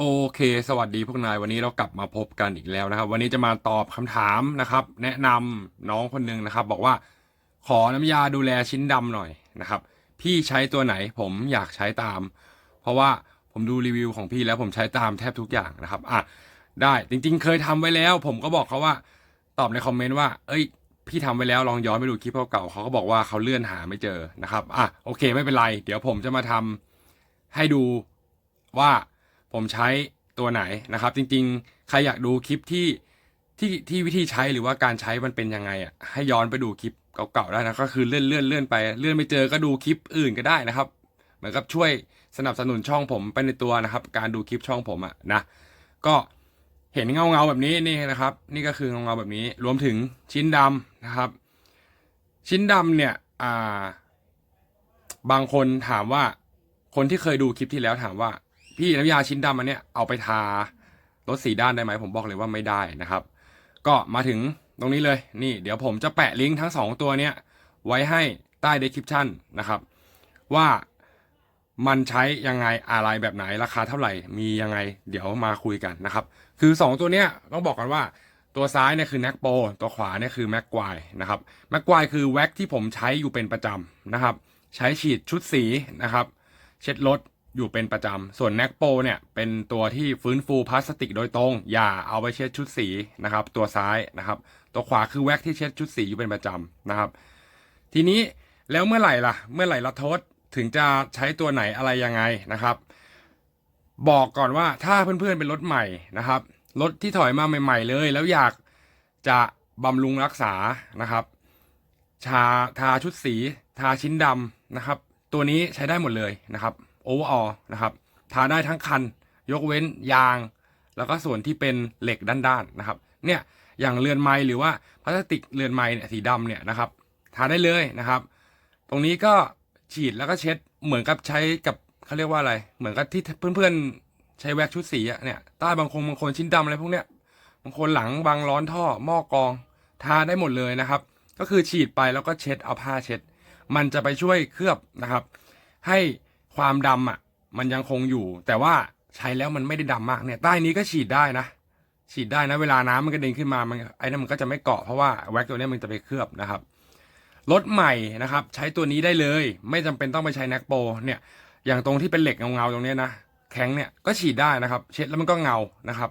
โอเค สวัสดีพวกนายวันนี้เรากลับมาพบกันอีกแล้วนะครับ วันนี้จะมาตอบคำถามนะครับ แนะนำน้องคนหนึ่งนะครับ บอกว่า ขอน้ำยาดูแลชิ้นดำหน่อยนะครับ พี่ใช้ตัวไหนผมอยากใช้ตาม เพราะว่าผมดูรีวิวของพี่แล้วผมใช้ตามแทบทุกอย่างนะครับอะได้จริง ๆ เคยทำไว้แล้ว ผมก็บอกเขาว่า ตอบในคอมเมนต์ว่า เอ้ย พี่ทำไว้แล้วลองย้อนไปดูคลิปเก่าๆเขาก็บอกว่าเขาเลื่อนหาไม่เจอนะครับอะโอเคไม่เป็นไร เดี๋ยวผมจะมาทำให้ดูว่า ผมใช้ตัวไหนนะครับ จริงๆ ใครอยากดูคลิปที่ที่ที่วิธีใช้หรือว่าการใช้มันเป็นยังไงอะให้ย้อนไปดูคลิปเก่าๆได้นะก็คือเลื่อนเลื่อนเลื่อนไปเลื่อนไม่เจอก็ดูคลิปอื่นก็ได้นะครับ เหมือนกับช่วยสนับสนุนช่องผมไปในตัวนะครับ การดูคลิปช่องผมอะนะก็เห็นเงาเงาแบบนี้นี่นะครับ นี่ก็คือเงาเงาแบบนี้รวมถึงชิ้นดำนะครับ ชิ้นดำเนี่ยอ่าบางคนถามว่าคนที่เคยดูคลิปที่แล้วถามว่า พี่น้ำยาชิ้นดำอันเนี้ยเอาไปทารถสีด้านได้ไหมผมบอกเลยว่าไม่ได้นะครับ ก็มาถึงตรงนี้เลยนี่ เดี๋ยวผมจะแปะลิงก์ทั้งสองตัวเนี้ยไว้ให้ใต้ description นะครับ ว่ามันใช้ยังไงอะไรแบบไหนราคาเท่าไหร่มียังไง เดี๋ยวมาคุยกันนะครับ คือ 2 ตัวเนี้ยต้องบอกกันว่าตัวซ้ายเนี่ยคือ n a c p o ตัวขวาเนี่ยคือ m a c q u i นะครับ m a c q u i คือแว็กที่ผมใช้อยู่เป็นประจำนะครับ ใช้ฉีดชุดสีนะครับ เช็ดรถ อยู่เป็นประจำ ส่วน n a c p o เนี่ย เป็นตัวที่ฟื้นฟูพลาสติกโดยตรง อย่าเอาไปเช็ดชุดสีนะครับ ตัวซ้ายนะครับ ตัวขวาคือแว็กที่เช็ดชุดสีอยู่เป็นประจำนะครับ ทีนี้แล้วเมื่อไหร่ล่ะ เมื่อไหร่ละทศถึงจะใช้ตัวไหนอะไรยังไงนะครับ บอกก่อนว่าถ้าเพื่อนๆเป็นรถใหม่นะครับ รถที่ถอยมาใหม่ๆเลย แล้วอยากจะบำรุงรักษานะครับ ชาทาชุดสี ทาชิ้นดำนะครับ ตัวนี้ใช้ได้หมดเลยนะครับ โอเวอร์ออนะครับทาได้ทั้งคัน ยกเว้นยาง แล้วก็ส่วนที่เป็นเหล็กด้านๆนะครับเนี่ยอย่างเรือนไม้หรือว่าพลาสติกเรือนไม้เนี่ยสีดำเนี่ยนะครับทาได้เลยนะครับ ตรงนี้ก็ฉีดแล้วก็เช็ดเหมือนกับใช้กับเขาเรียกว่าอะไร เหมือนกับที่เพื่อนๆใช้แว็กชุดสีอะเนี่ยใต้บางคนบางคนชิ้นดำอะไรพวกเนี้ยบางคนหลังบางร้อนท่อหม้อกอง ทาได้หมดเลยนะครับ ก็คือฉีดไปแล้วก็เช็ดเอาผ้าเช็ด มันจะไปช่วยเคลือบนะครับ ให้ ความดำอะ มันยังคงอยู่ แต่ว่าใช้แล้วมันไม่ได้ดำมากเนี่ย ใต้นี้ก็ฉีดได้นะ ฉีดได้นะ เวลาน้ำมันกระเด็นขึ้นมามันไอ้นั่นมันก็จะไม่เกาะเพราะว่าแว็กตัวนี้มันจะไปเคลือบนะครับรถใหม่นะครับ ใช้ตัวนี้ได้เลย ไม่จำเป็นต้องไปใช้แน็กโปเนี่ย อย่างตรงที่เป็นเหล็กเงาๆตรงนี้นะแข็งเนี่ยก็ฉีดได้นะครับ เช็ดแล้วมันก็เงานะครับ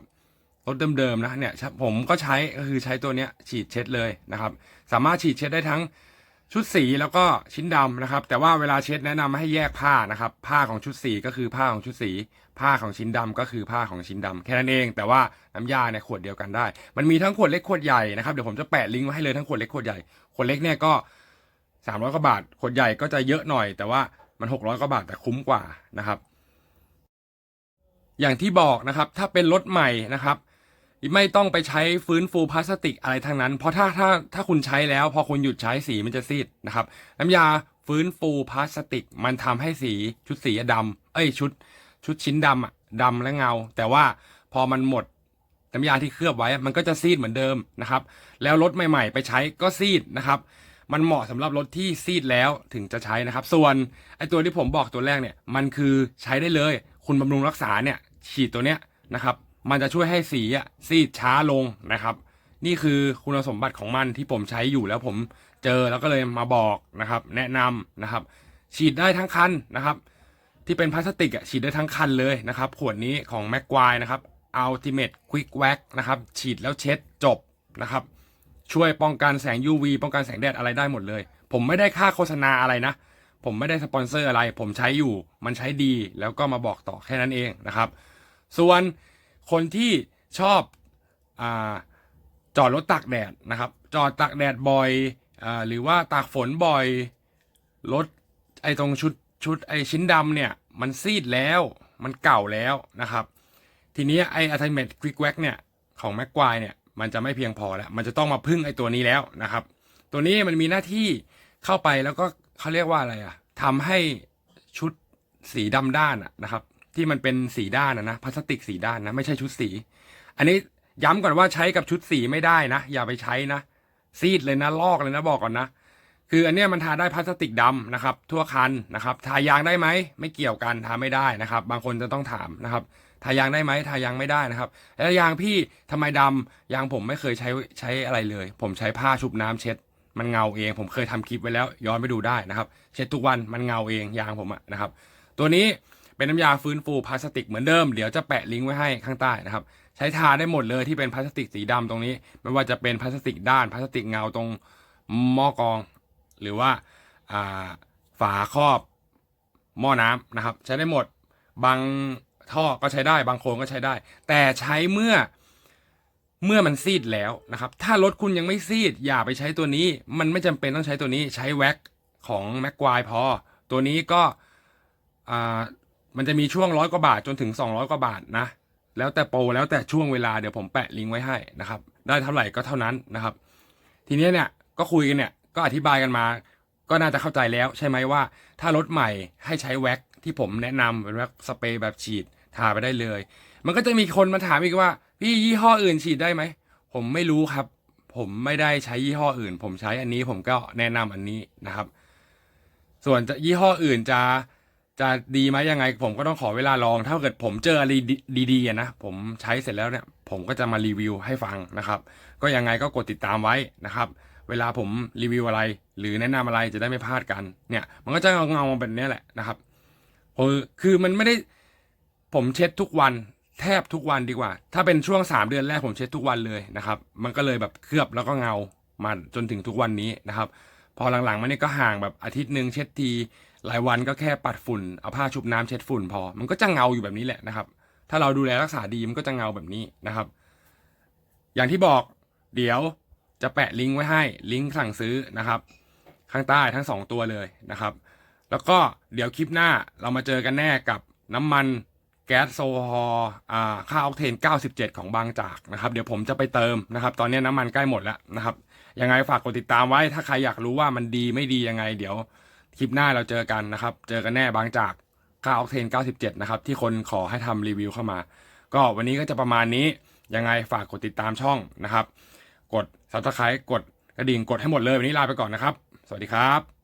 รถเดิมๆนะเนี่ยผมก็ใช้ก็คือใช้ตัวเนี้ยฉีดเช็ดเลยนะครับ สามารถฉีดเช็ดได้ทั้ง ชุดสีแล้วก็ชิ้นดำนะครับ แต่ว่าเวลาเช็ดแนะนำให้แยกผ้านะครับ ผ้าของชุดสีก็คือผ้าของชุดสี ผ้าของชิ้นดำก็คือผ้าของชิ้นดำแค่นั้นเองแต่ว่าน้ำยาเนี่ยขวดเดียวกันได้ มันมีทั้งขวดเล็กขวดใหญ่นะครับเดี๋ยวผมจะแปะลิงก์ไว้ให้เลยทั้งขวดเล็กขวดใหญ่ขวดเล็กเนี่ยก็สามร้อยกว่าบาทขวดใหญ่ก็จะเยอะหน่อย แต่ว่ามันหกร้อยกว่าบาทแต่คุ้มกว่านะครับ อย่างที่บอกนะครับ ถ้าเป็นรถใหม่นะครับ ไม่ต้องไปใช้ฟื้นฟูพลาสติกอะไรทั้งนั้น เพราะถ้าถ้าถ้าคุณใช้แล้ว พอคุณหยุดใช้สีมันจะซีดนะครับ น้ำยาฟื้นฟูพลาสติก มันทำให้สีชุดสีดำเอ้ยชุด ชุดชิ้นดำอะดำและเงา แต่ว่าพอมันหมดน้ำยาที่เคลือบไว้ มันก็จะซีดเหมือนเดิมนะครับ แล้วรถใหม่ ๆ ไปใช้ก็ซีดนะครับ มันเหมาะสำหรับรถที่ซีดแล้วถึงจะใช้นะครับ ส่วนไอตัวที่ผมบอกตัวแรกเนี่ย มันคือใช้ได้เลย คุณบำรุงรักษาเนี่ยฉีดตัวเนี้ยนะครับ มันจะช่วยให้สีอะซีดช้าลงนะครับ นี่คือคุณสมบัติของมันที่ผมใช้อยู่แล้วผมเจอแล้วก็เลยมาบอกนะครับ แนะนำนะครับ ฉีดได้ทั้งคันนะครับ ที่เป็นพลาสติกอะฉีดได้ทั้งคันเลยนะครับขวดนี้ของ m a c q u i r e นะครับ Ultimate Quick Wax นะครับ ฉีดแล้วเช็ดจบนะครับ ช่วยป้องกันแสง UV ป้องกันแสงแดดอะไรได้หมดเลย ผมไม่ได้ค่าโฆษณาอะไรนะ ผมไม่ได้สปอนเซอร์อะไร ผมใช้อยู่ มันใช้ดี แล้วก็มาบอกต่อแค่นั้นเองนะครับ ส่วน คนที่ชอบอจอดรถตากแดดนะครับ จอดตากแดดบ่อยอหรือว่าตากฝนบ่อยรถไอตรงชุดชุดไอชิ้นดำเนี่ย มันซีดแล้วมันเก่าแล้วนะครับ ทีนี้ไอ้ Ultimate Quick Wax เนี่ย ของ m a c q u i r e เนี่ย มันจะไม่เพียงพอแล้ว มันจะต้องมาพึ่งไอตัวนี้แล้วนะครับ ตัวนี้มันมีหน้าที่เข้าไปแล้วก็เขาเรียกว่าอะไรอะทำให้ชุดสีดำด้านะนะครับ ที่มันเป็นสีด้านอะนะพลาสติกสีด้านนะ ไม่ใช่ชุดสี อันนี้ย้ำก่อนว่าใช้กับชุดสีไม่ได้นะอย่าไปใช้นะซีดเลยนะลอกเลยนะบอกก่อนนะ คืออันเนี้ยมันทาได้พลาสติกดำนะครับ ทั่วคันนะครับ ทายางได้ไหมไม่เกี่ยวกันทาไม่ได้นะครับ บางคนจะต้องถามนะครับ ทายางได้ไหมทายางไม่ได้นะครับ แล้วยางพี่ทำไมดำยางผมไม่เคยใช้ใช้อะไรเลย ผมใช้ผ้าชุบน้ำเช็ด มันเงาเอง ผมเคยทำคลิปไว้แล้ว ย้อนไปดูได้นะครับ เช็ดทุกวันมันเงาเองยางผมอะนะครับ ตัวนี้ เป็นน้ำยาฟื้นฟูพลาสติกเหมือนเดิม เดี๋ยวจะแปะลิงก์ไว้ให้ข้างใต้นะครับ ใช้ทาได้หมดเลยที่เป็นพลาสติกสีดำตรงนี้ ไม่ว่าจะเป็นพลาสติกด้านพลาสติกเงาตรงหม้อกอง หรือว่าฝาครอบหม้อน้ำนะครับ ใช้ได้หมดบางท่อก็ใช้ได้บางโครงก็ใช้ได้ แต่ใช้เมื่อเมื่อมันซีดแล้วนะครับ ถ้ารถคุณยังไม่ซีด อย่าไปใช้ตัวนี้ มันไม่จำเป็นต้องใช้ตัวนี้ ใช้แว็กของแม็กควายพอ ตัวนี้ก็อ่า มันจะมีช่วงร้อยกว่าบาทจนถึง 200 กว่าบาทนะ แล้วแต่โปรแล้วแต่ช่วงเวลาเดี๋ยวผมแปะลิงก์ไว้ให้นะครับ ได้เท่าไหร่ก็เท่านั้นนะครับ ทีนี้เนี่ยก็คุยกันเนี่ยก็อธิบายกันมา ก็น่าจะเข้าใจแล้วใช่ไหมว่า ถ้ารถใหม่ให้ใช้แว็กที่ผมแนะนำเป็นแว็กสเปรย์แบบฉีดทาไปได้เลย มันก็จะมีคนมาถามอีกว่า พี่ยี่ห้ออื่นฉีดได้ไหมผมไม่รู้ครับ ผมไม่ได้ใช้ยี่ห้ออื่น ผมใช้อันนี้ผมก็แนะนำอันนี้นะครับ ส่วนจะยี่ห้ออื่นจะ จะดีไหมยังไง ผมก็ต้องขอเวลาลอง ถ้าเกิดผมเจออะไรดีๆนะผมใช้เสร็จแล้วเนี่ย ผมก็จะมารีวิวให้ฟังนะครับ ก็ยังไงก็กดติดตามไว้นะครับ เวลาผมรีวิวอะไร หรือแนะนำอะไรจะได้ไม่พลาดกันเนี่ย มันก็จะเงาๆแบบนี้แหละนะครับคือคือมันไม่ได้ผมเช็ดทุกวันแทบทุกวันดีกว่า ถ้าเป็นช่วงสามเดือนแรกผมเช็ดทุกวันเลยนะครับ มันก็เลยแบบเคลือบแล้วก็เงามาจนถึงทุกวันนี้นะครับ พอหลังๆมานี่ก็ห่างแบบอาทิตย์หนึ่งเช็ดที หลายวันก็แค่ปัดฝุ่นเอาผ้าชุบน้ำเช็ดฝุ่นพอ มันก็จะเงาอยู่แบบนี้แหละนะครับ ถ้าเราดูแลรักษาดีมันก็จะเงาแบบนี้นะครับ อย่างที่บอกเดี๋ยวจะแปะลิงก์ไว้ให้ลิงก์สั่งซื้อนะครับ ข้างใต้ทั้งสองตัวเลยนะครับ แล้วก็เดี๋ยวคลิปหน้าเรามาเจอกันแน่กับน้ำมันแก๊สโซฮอล์อ่าค่าออกเทน 97 ของบางจากนะครับ เดี๋ยวผมจะไปเติมนะครับ ตอนนี้น้ำมันใกล้หมดแล้วนะครับ ยังไงฝากกดติดตามไว้ ถ้าใครอยากรู้ว่ามันดีไม่ดียังไง เดี๋ยว คลิปหน้าเราเจอกันนะครับ เจอกันแน่บางจากค่าออกเทน97 นะครับ ที่คนขอให้ทำรีวิวเข้ามา ก็วันนี้ก็จะประมาณนี้ ยังไงฝากกดติดตามช่องนะครับ กด subscribe กดกระดิ่งกดให้หมดเลย วันนี้ลาไปก่อนนะครับ สวัสดีครับ